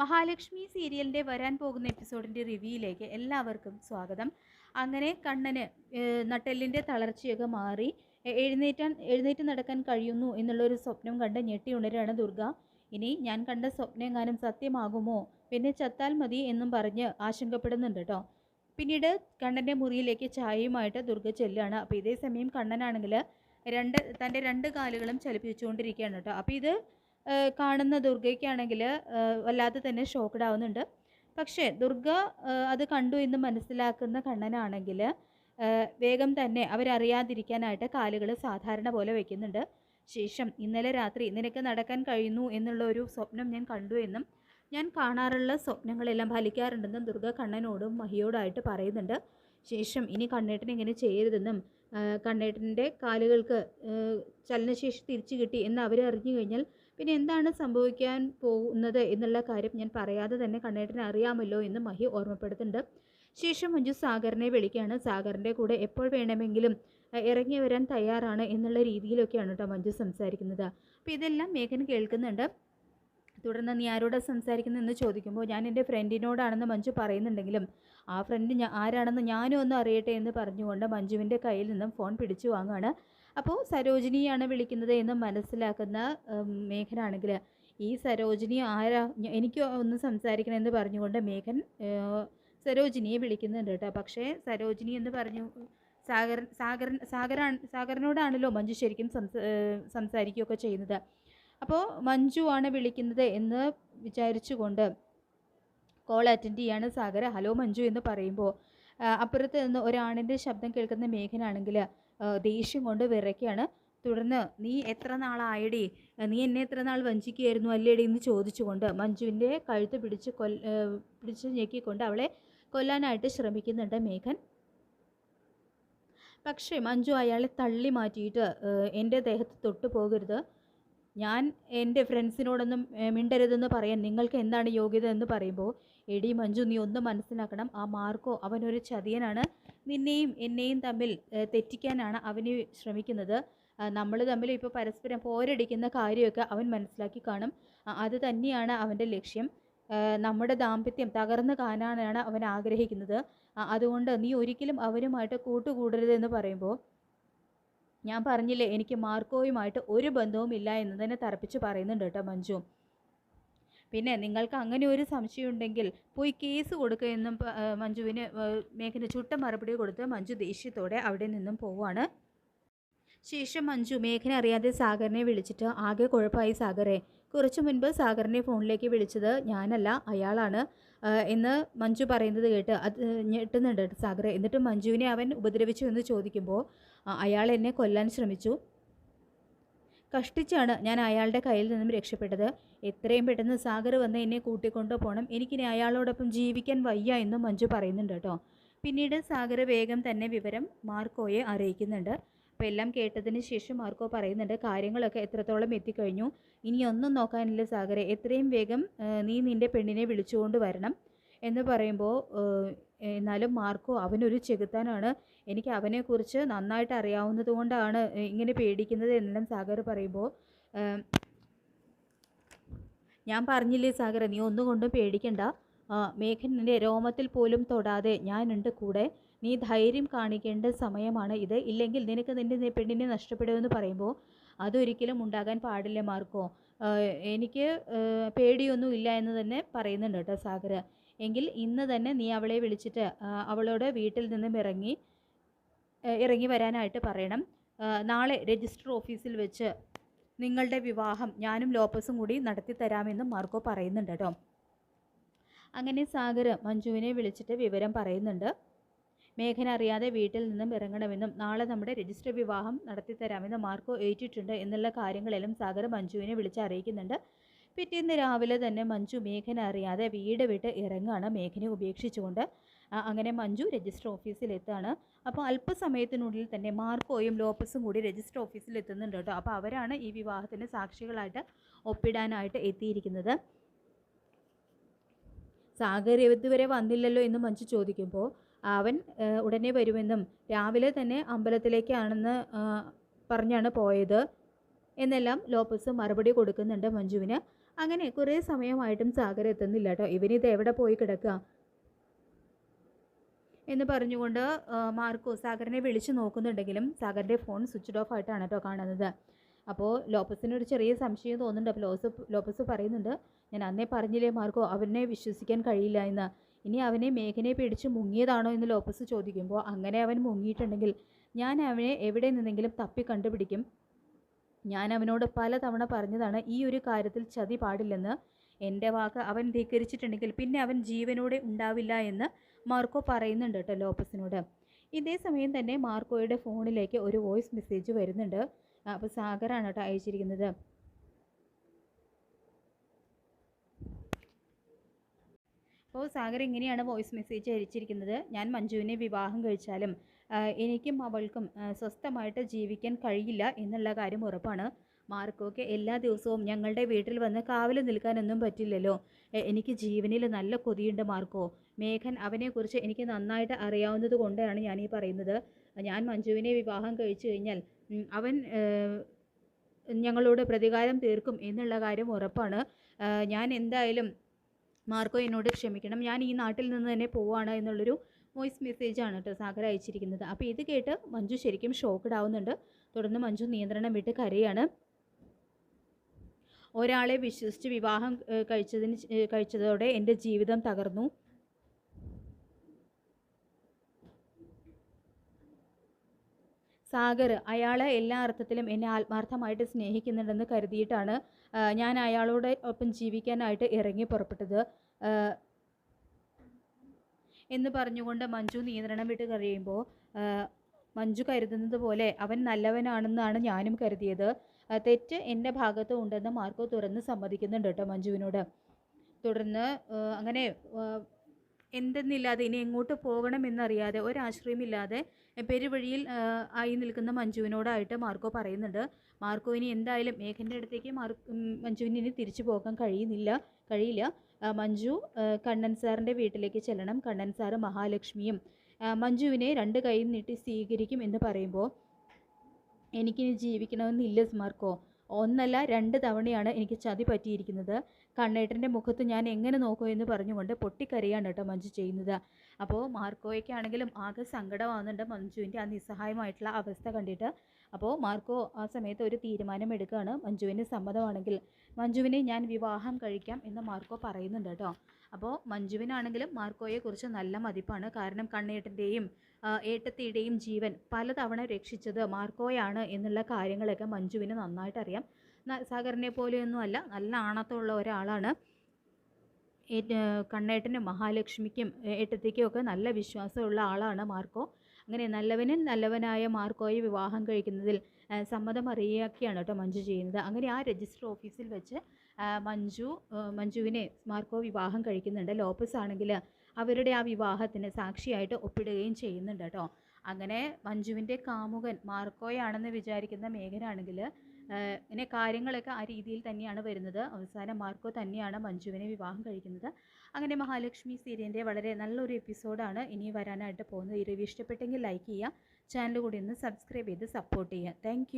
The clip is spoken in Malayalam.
മഹാലക്ഷ്മി സീരിയലിന്റെ വരാൻ പോകുന്ന എപ്പിസോഡിന്റെ റിവ്യൂയിലേക്ക് എല്ലാവർക്കും സ്വാഗതം. അങ്ങനെ കണ്ണന് നട്ടെല്ലിന്റെ തളർച്ചയൊക്കെ മാറി എഴുന്നേറ്റാൻ എഴുന്നേറ്റ് നടക്കാൻ കഴിയുന്നു എന്നുള്ളൊരു സ്വപ്നം കണ്ട് ഞെട്ടി ഉണരാണ് ദുർഗ. ഇനി ഞാൻ കണ്ട സ്വപ്നെങ്ങാനും സത്യമാകുമോ? പിന്നെ ചത്താൽ മതി എന്നും പറഞ്ഞ് ആശങ്കപ്പെടുന്നുണ്ട് കേട്ടോ. പിന്നീട് കണ്ണന്റെ മുറിയിലേക്ക് ചായയുമായിട്ട് ദുർഗ ചെല്ലുകയാണ്. അപ്പോൾ ഇതേ സമയം കണ്ണനാണെങ്കിൽ രണ്ട് തന്റെ രണ്ട് കാലുകളും ചലിപ്പിച്ചുകൊണ്ടിരിക്കുകയാണ് കേട്ടോ. അപ്പോൾ ഇത് കാണുന്ന ദുർഗയ്ക്കാണെങ്കിൽ വല്ലാതെ തന്നെ ഷോക്ക്ഡ് ആവുന്നുണ്ട് പക്ഷേ ദുർഗ അത് കണ്ടു എന്ന് മനസ്സിലാക്കുന്ന കണ്ണനാണെങ്കിൽ വേഗം തന്നെ അവരറിയാതിരിക്കാനായിട്ട് കാലുകൾ സാധാരണ പോലെ വയ്ക്കുന്നുണ്ട് ശേഷം ഇന്നലെ രാത്രി നിനക്ക് നടക്കാൻ കഴിയുന്നു എന്നുള്ള ഒരു സ്വപ്നം ഞാൻ കണ്ടു എന്നും ഞാൻ കാണാറുള്ള സ്വപ്നങ്ങളെല്ലാം ഫലിക്കാറുണ്ടെന്നും ദുർഗ കണ്ണനോടും മഹിയോടായിട്ട് പറയുന്നുണ്ട്. ശേഷം ഇനി കണ്ണേട്ടൻ ഇങ്ങനെ ചെയ്യരുതെന്നും കണ്ണേട്ടന്റെ കാലുകൾക്ക് ചലനശേഷി തിരിച്ചു കിട്ടി എന്ന് അവരറിഞ്ഞു കഴിഞ്ഞാൽ പിന്നെ എന്താണ് സംഭവിക്കാൻ പോകുന്നത് എന്നുള്ള കാര്യം ഞാൻ പറയാതെ തന്നെ കണ്ണേട്ടനെ അറിയാമല്ലോ എന്ന് മഹി ഓർമ്മപ്പെടുത്തുന്നുണ്ട്. ശേഷം മഞ്ജു സാഗറിനെ വിളിക്കുകയാണ്. സാഗറിന്റെ കൂടെ എപ്പോൾ വേണമെങ്കിലും ഇറങ്ങി വരാൻ തയ്യാറാണ് എന്നുള്ള രീതിയിലൊക്കെയാണ് കേട്ടോ മഞ്ജു സംസാരിക്കുന്നത്. അപ്പോൾ ഇതെല്ലാം മേഘൻ കേൾക്കുന്നുണ്ട്. തുടർന്ന് നീ ആരോടാണ് സംസാരിക്കുന്നതെന്ന് ചോദിക്കുമ്പോൾ ഞാൻ എന്റെ ഫ്രണ്ടിനോടാണെന്ന് മഞ്ജു പറയുന്നുണ്ടെങ്കിലും ആ ഫ്രണ്ട് ആരാണെന്ന് ഞാനും ഒന്ന് അറിയട്ടെ എന്ന് പറഞ്ഞുകൊണ്ട് മഞ്ജുവിന്റെ കയ്യിൽ നിന്നും ഫോൺ പിടിച്ചു വാങ്ങുകയാണ്. അപ്പോൾ സരോജിനിയാണ് വിളിക്കുന്നത് എന്ന് മനസ്സിലാക്കുന്ന ഉം, മേഘനാണെങ്കിൽ ഈ സരോജിനി ആരാ? എനിക്ക് ഒന്ന് സംസാരിക്കണമെന്ന് പറഞ്ഞുകൊണ്ട് മേഘൻ സരോജിനിയെ വിളിക്കുന്നുണ്ട് കേട്ടോ. പക്ഷേ സരോജിനി എന്ന് പറഞ്ഞു സാഗരൻ സാഗരൻ സാഗരനോടാണല്ലോ മഞ്ജു ശരിക്കും സംസ സംസാരിക്കുകയൊക്കെ ചെയ്യുന്നത്. അപ്പോൾ മഞ്ജു ആണ് വിളിക്കുന്നത് എന്ന് വിചാരിച്ചുകൊണ്ട് കോൾ അറ്റൻഡ് ചെയ്യാണ് സാഗര. ഹലോ മഞ്ജു എന്ന് പറയുമ്പോൾ അപ്പുറത്ത് നിന്ന് ഒരാണിന്റെ ശബ്ദം കേൾക്കുന്ന മേഘനാണെങ്കിൽ ദേഷ്യം കൊണ്ട് വിറയ്ക്കുകയാണ് തുടർന്ന് നീ എത്ര നാളായടി? നീ എന്നെ എത്ര നാൾ വഞ്ചിക്കുകയായിരുന്നു അല്ലേടി? എന്ന് ചോദിച്ചുകൊണ്ട് മഞ്ജുവിന്റെ കഴുത്ത് പിടിച്ച് കൊൽ പിടിച്ച് ഞെക്കിക്കൊണ്ട് അവളെ കൊല്ലാനായിട്ട് ശ്രമിക്കുന്നുണ്ട് മേഘൻ. പക്ഷേ മഞ്ജു അയാളെ തള്ളി മാറ്റിയിട്ട് എന്റെ ദേഹത്ത് തൊട്ടു പോകരുത്. ഞാൻ എന്റെ ഫ്രണ്ട്സിനോടൊന്നും മിണ്ടരുതെന്ന് പറയാൻ നിങ്ങൾക്ക് എന്താണ് യോഗ്യത എന്ന് പറയുമ്പോൾ എടി മഞ്ജു നീ ഒന്ന് മനസ്സിലാക്കണം. ആ മാർക്കോ അവനൊരു ചതിയനാണ്. നിന്നെയും എന്നെയും തമ്മിൽ തെറ്റിക്കാനാണ് അവന് ശ്രമിക്കുന്നത്. നമ്മൾ തമ്മിൽ ഇപ്പോൾ പരസ്പരം പോരടിക്കുന്ന കാര്യമൊക്കെ അവൻ മനസ്സിലാക്കി കാണും. അത് തന്നെയാണ് അവന്റെ ലക്ഷ്യം. നമ്മുടെ ദാമ്പത്യം തകർന്നു കാണാനാണ് അവൻ ആഗ്രഹിക്കുന്നത്. അതുകൊണ്ട് നീ ഒരിക്കലും അവനുമായിട്ട് കൂട്ടുകൂടരുതെന്ന് പറയുമ്പോൾ ഞാൻ പറഞ്ഞില്ലേ എനിക്ക് മാർക്കോയുമായിട്ട് ഒരു ബന്ധവും ഇല്ല എന്ന് തന്നെ തറപ്പിച്ച് പറയുന്നുണ്ട് കേട്ടോ മഞ്ജു. പിന്നെ നിങ്ങൾക്ക് അങ്ങനെ ഒരു സംശയം ഉണ്ടെങ്കിൽ പോയി കേസ് കൊടുക്കുക എന്നും മഞ്ജുവിന് മേഘന ചുട്ട മറുപടി കൊടുത്ത് മഞ്ജു ദേഷ്യത്തോടെ അവിടെ നിന്നും പോവുകയാണ് ശേഷം മഞ്ജു മേഘന അറിയാതെ സാഗറിനെ വിളിച്ചിട്ട് ആകെ കുഴപ്പമായി സാഗറെ കുറച്ചു മുൻപ് സാഗറിനെ ഫോണിലേക്ക് വിളിച്ചത് ഞാനല്ല അയാളാണ്. എന്ന് മഞ്ജു പറയുന്നത് കേട്ട് അത് ഞെട്ടുന്നുണ്ട് സാഗറെ. എന്നിട്ട് മഞ്ജുവിനെ അവൻ ഉപദ്രവിച്ചു എന്ന് ചോദിക്കുമ്പോൾ അയാൾ എന്നെ കൊല്ലാൻ ശ്രമിച്ചു. കഷ്ടിച്ചാണ് ഞാൻ അയാളുടെ കയ്യിൽ നിന്നും രക്ഷപ്പെട്ടത്. എത്രയും പെട്ടെന്ന് സാഗർ വന്ന് എന്നെ കൂട്ടിക്കൊണ്ടു പോകണം എനിക്കിനി അയാളോടൊപ്പം ജീവിക്കാൻ വയ്യ എന്നും മഞ്ജു പറയുന്നുണ്ട് കേട്ടോ. പിന്നീട് സാഗർ വേഗം തന്നെ വിവരം മാർക്കോയെ അറിയിക്കുന്നുണ്ട്. അപ്പോൾ എല്ലാം കേട്ടതിന് ശേഷം മാർക്കോ പറയുന്നുണ്ട് കാര്യങ്ങളൊക്കെ എത്രത്തോളം എത്തിക്കഴിഞ്ഞു? ഇനി ഒന്നും നോക്കാനില്ല സാഗരെ എത്രയും വേഗം നീ നിന്റെ പെണ്ണിനെ വിളിച്ചുകൊണ്ട് വരണം. എന്ന് പറയുമ്പോൾ എന്നാലും മാർക്കോ അവനൊരു ചെകുത്താനാണ്. എനിക്ക് അവനെക്കുറിച്ച് നന്നായിട്ട് അറിയാവുന്നത് കൊണ്ടാണ് ഇങ്ങനെ പേടിക്കുന്നത് എന്നെല്ലാം സാഗർ പറയുമ്പോൾ. ഞാൻ പറഞ്ഞില്ലേ സാഗർ നീ ഒന്നുകൊണ്ടും പേടിക്കണ്ട. ആ, മേഘൻ എന്റെ രോമത്തിൽ പോലും തൊടാതെ ഞാനുണ്ട് കൂടെ. നീ ധൈര്യം കാണിക്കേണ്ട സമയമാണ് ഇത്. ഇല്ലെങ്കിൽ നിനക്ക് നിന്റെ പെണ്ണിനെ നഷ്ടപ്പെടുമെന്ന് പറയുമ്പോൾ അതൊരിക്കലും ഉണ്ടാകാൻ പാടില്ല മാർക്കോ. എനിക്ക് പേടിയൊന്നും ഇല്ല എന്ന് തന്നെ പറയുന്നുണ്ട് കേട്ടോ സാഗർ. എങ്കിൽ ഇന്ന് തന്നെ നീ അവളെ വിളിച്ചിട്ട് അവളോട് വീട്ടിൽ നിന്നും ഇറങ്ങി ഇറങ്ങി വരാനായിട്ട് പറയണം. നാളെ രജിസ്റ്റർ ഓഫീസിൽ വെച്ച് നിങ്ങളുടെ വിവാഹം ഞാനും ലോപ്പസും കൂടി നടത്തി തരാമെന്നും മാർക്കോ പറയുന്നുണ്ട് കേട്ടോ. അങ്ങനെ സാഗർ മഞ്ജുവിനെ വിളിച്ചിട്ട് വിവരം പറയുന്നുണ്ട്. മേഘന അറിയാതെ വീട്ടിൽ നിന്നും ഇറങ്ങണമെന്നും നാളെ നമ്മുടെ രജിസ്റ്റർ വിവാഹം നടത്തി തരാമെന്ന് മാർക്കോ ഏറ്റിട്ടുണ്ട് എന്നുള്ള കാര്യങ്ങളെല്ലാം സാഗർ മഞ്ജുവിനെ വിളിച്ച് അറിയിക്കുന്നുണ്ട്. പിറ്റേന്ന് രാവിലെ തന്നെ മഞ്ജു മേഘന അറിയാതെ വീട് വിട്ട് ഇറങ്ങുകയാണ് മേഘനെ ഉപേക്ഷിച്ചുകൊണ്ട്. അങ്ങനെ മഞ്ജു രജിസ്റ്റർ ഓഫീസിൽ എത്തുകയാണ് അപ്പോൾ അല്പസമയത്തിനുള്ളിൽ തന്നെ മാർക്കോയും ലോപ്പസും കൂടി രജിസ്റ്റർ ഓഫീസിൽ എത്തുന്നുണ്ട് കേട്ടോ. അപ്പോൾ അവരാണ് ഈ വിവാഹത്തിന് സാക്ഷികളായിട്ട് ഒപ്പിടാനായിട്ട് എത്തിയിരിക്കുന്നത്. സാഗർ ഇതുവരെ വന്നില്ലല്ലോ എന്ന് മഞ്ജു ചോദിക്കുമ്പോൾ അവൻ ഉടനെ വരുമെന്നും രാവിലെ തന്നെ അമ്പലത്തിലേക്കാണെന്ന് പറഞ്ഞാണ് പോയത് എന്നെല്ലാം ലോപ്പസ് മറുപടി കൊടുക്കുന്നുണ്ട് മഞ്ജുവിന്. അങ്ങനെ കുറേ സമയമായിട്ടും സാഗർ എത്തുന്നില്ല കേട്ടോ ഇവനിത് എവിടെ പോയി കിടക്കുക എന്ന് പറഞ്ഞുകൊണ്ട് മാർക്കോ സാഗറിനെ വിളിച്ചു നോക്കുന്നുണ്ടെങ്കിലും സാഗറിന്റെ ഫോൺ സ്വിച്ച് ഓഫ് ആയിട്ടാണ് കേട്ടോ കാണുന്നത്. അപ്പോൾ ലോപ്പസിന് ഒരു ചെറിയ സംശയം തോന്നുന്നുണ്ട്. അപ്പോൾ ലോസ് ലോപ്പസ് പറയുന്നുണ്ട് ഞാൻ അന്നേ പറഞ്ഞില്ലേ മാർക്കോ അവനെ വിശ്വസിക്കാൻ കഴിയില്ല എന്ന്. ഇനി അവനെ മേഘനെ പിടിച്ച് മുങ്ങിയതാണോ എന്ന് ലോപ്പസ് ചോദിക്കുമ്പോൾ അങ്ങനെ അവൻ മുങ്ങിയിട്ടുണ്ടെങ്കിൽ ഞാൻ അവനെ എവിടെ നിന്നെങ്കിലും തപ്പി കണ്ടുപിടിക്കും. ഞാൻ അവനോട് പലതവണ പറഞ്ഞതാണ് ഈ ഒരു കാര്യത്തിൽ ചതി പാടില്ലെന്ന്. എന്റെ വാക്ക് അവൻ ധീകരിച്ചിട്ടുണ്ടെങ്കിൽ പിന്നെ അവൻ ജീവനോടെ ഉണ്ടാവില്ല എന്ന് മാർക്കോ പറയുന്നുണ്ട് കേട്ടോ ലോപ്പസിനോട്. ഇതേ സമയം തന്നെ മാർക്കോയുടെ ഫോണിലേക്ക് ഒരു വോയിസ് മെസ്സേജ് വരുന്നുണ്ട്. അപ്പോൾ സാഗറാണ് കേട്ടോ അയച്ചിരിക്കുന്നത്. അപ്പോൾ സാഗർ ഇങ്ങനെയാണ് വോയിസ് മെസ്സേജ് അയച്ചിരിക്കുന്നത്. ഞാൻ മഞ്ജുവിനെ വിവാഹം കഴിച്ചാലും എനിക്കും അവൾക്കും സ്വസ്ഥമായിട്ട് ജീവിക്കാൻ കഴിയില്ല എന്നുള്ള കാര്യം ഉറപ്പാണ്. മാർക്കൊക്കെ എല്ലാ ദിവസവും ഞങ്ങളുടെ വീട്ടിൽ വന്ന് കാവൽ നിൽക്കാനൊന്നും പറ്റില്ലല്ലോ. എനിക്ക് ജീവനിൽ നല്ല കൊതിയുണ്ട് മാർക്കോ. മേഘൻ അവനെക്കുറിച്ച് എനിക്ക് നന്നായിട്ട് അറിയാവുന്നത് കൊണ്ടാണ് ഞാൻ ഈ പറയുന്നത്. ഞാൻ മഞ്ജുവിനെ വിവാഹം കഴിച്ചു കഴിഞ്ഞാൽ അവൻ ഞങ്ങളോട് പ്രതികാരം തീർക്കും എന്നുള്ള കാര്യം ഉറപ്പാണ്. ഞാൻ എന്തായാലും മാർക്കോ എന്നോട് ക്ഷമിക്കണം. ഞാൻ ഈ നാട്ടിൽ നിന്ന് തന്നെ പോവാണ് എന്നുള്ളൊരു വോയിസ് മെസ്സേജാണ് കേട്ടോ സാഗർ അയച്ചിരിക്കുന്നത്. അപ്പോൾ ഇത് കേട്ട് മഞ്ജു ശരിക്കും ഷോക്ക്ഡ് ആവുന്നുണ്ട് തുടർന്ന് മഞ്ജു നിയന്ത്രണം വിട്ട് കരയാണ്. ഒരാളെ വിശ്വസിച്ച് വിവാഹം കഴിച്ചതിന് കഴിച്ചതോടെ എന്റെ ജീവിതം തകർന്നു. സാഗർ അയാൾ എല്ലാ അർത്ഥത്തിലും എന്നെ ആത്മാർത്ഥമായിട്ട് സ്നേഹിക്കുന്നുണ്ടെന്ന് കരുതിയിട്ടാണ് ഞാൻ അയാളോട് ഒപ്പം ജീവിക്കാനായിട്ട് ഇറങ്ങി പുറപ്പെട്ടത്. എന്ന് പറഞ്ഞുകൊണ്ട് മഞ്ജു നിയന്ത്രണം വിട്ട് കഴിയുമ്പോൾ മഞ്ജു കരുതുന്നത് പോലെ അവൻ നല്ലവനാണെന്നാണ് ഞാനും കരുതിയത്. തെറ്റ് എന്റെ ഭാഗത്ത് ഉണ്ടെന്ന് മാർക്കോ തുറന്ന് സമ്മതിക്കുന്നുണ്ട് കേട്ടോ മഞ്ജുവിനോട്. തുടർന്ന് അങ്ങനെ എന്തെന്നില്ലാതെ ഇനി എങ്ങോട്ട് പോകണമെന്നറിയാതെ ഒരാശ്രയമില്ലാതെ പെരുവഴിയിൽ ആയി നിൽക്കുന്ന മഞ്ജുവിനോടായിട്ട് മാർക്കോ പറയുന്നുണ്ട്. മാർക്കോ ഇനി എന്തായാലും മേഘന്റെ അടുത്തേക്ക് മാർ മഞ്ജുവിന് ഇനി തിരിച്ചു പോകാൻ കഴിയുന്നില്ല കഴിയില്ല. മഞ്ജു കണ്ണൻ സാറിന്റെ വീട്ടിലേക്ക് ചെല്ലണം. കണ്ണൻ സാറ് മഹാലക്ഷ്മിയും മഞ്ജുവിനെ രണ്ട് കൈയും നീട്ടി സ്വീകരിക്കും എന്ന് പറയുമ്പോൾ എനിക്കിനി ജീവിക്കണമെന്നില്ല സ്മാർക്കോ? ഒന്നല്ല രണ്ട് തവണയാണ് എനിക്ക് ചതി പറ്റിയിരിക്കുന്നത്. കണ്ണേട്ടന്റെ മുഖത്ത് ഞാൻ എങ്ങനെ നോക്കൂ എന്ന് പറഞ്ഞുകൊണ്ട് പൊട്ടിക്കരയാണ് കേട്ടോ മഞ്ജു ചെയ്യുന്നത്. അപ്പോൾ മാർക്കോയ്ക്കാണെങ്കിലും ആകെ സങ്കടമാകുന്നുണ്ട് മഞ്ജുവിന്റെ ആ നിസ്സഹായമായിട്ടുള്ള അവസ്ഥ കണ്ടിട്ട്. അപ്പോൾ മാർക്കോ ആ സമയത്ത് ഒരു തീരുമാനം എടുക്കുകയാണ്. മഞ്ജുവിന് സമ്മതമാണെങ്കിൽ മഞ്ജുവിനെ ഞാൻ വിവാഹം കഴിക്കാം എന്ന് മാർക്കോ പറയുന്നുണ്ട് കേട്ടോ. അപ്പോൾ മഞ്ജുവിനാണെങ്കിലും മാർക്കോയെക്കുറിച്ച് നല്ല മതിപ്പാണ്. കാരണം കണ്ണേട്ടന്റെയും ഏട്ടത്തിയുടെയും ജീവൻ പലതവണ രക്ഷിച്ചത് മാർക്കോയാണ് എന്നുള്ള കാര്യങ്ങളൊക്കെ മഞ്ജുവിന് നന്നായിട്ട് അറിയാം സാഗറിനെ പോലെയൊന്നും അല്ല നല്ല ആണത്തമുള്ള ഒരാളാണ്. കണ്ണേട്ടനും മഹാലക്ഷ്മിക്കും ഏട്ടത്തേക്കും ഒക്കെ നല്ല വിശ്വാസമുള്ള ആളാണ് മാർക്കോ. അങ്ങനെ നല്ലവനും നല്ലവനായ മാർക്കോയെ വിവാഹം കഴിക്കുന്നതിൽ സമ്മതം അറിയിക്കുകയാണ് കേട്ടോ മഞ്ജു ചെയ്യുന്നത്. അങ്ങനെ ആ രജിസ്റ്റർ ഓഫീസിൽ വെച്ച് മഞ്ജു മഞ്ജുവിനെ മാർക്കോ വിവാഹം കഴിക്കുന്നുണ്ട്. ലോപ്പസ് ആണെങ്കിൽ അവരുടെ ആ വിവാഹത്തിന് സാക്ഷിയായിട്ട് ഒപ്പിടുകയും ചെയ്യുന്നുണ്ട് കേട്ടോ. അങ്ങനെ മഞ്ജുവിന്റെ കാമുകൻ മാർക്കോയാണെന്ന് വിചാരിക്കുന്ന മേഘനാണെങ്കിൽ ഇങ്ങനെ കാര്യങ്ങളൊക്കെ ആ രീതിയിൽ തന്നെയാണ് വരുന്നത്. അവസാനം മാർക്കോ തന്നെയാണ് മഞ്ജുവിനെ വിവാഹം കഴിക്കുന്നത്. അങ്ങനെ മഹാലക്ഷ്മി സീരിയലിന്റെ വളരെ നല്ലൊരു എപ്പിസോഡാണ് ഇനി വരാനായിട്ട് പോകുന്നത്. ഈ റിവ്യൂ ഇഷ്ടപ്പെട്ടെങ്കിൽ ലൈക്ക് ചെയ്യുക ചാനൽ കൂടി ഒന്ന് സബ്സ്ക്രൈബ് ചെയ്ത് സപ്പോർട്ട് ചെയ്യുക. താങ്ക്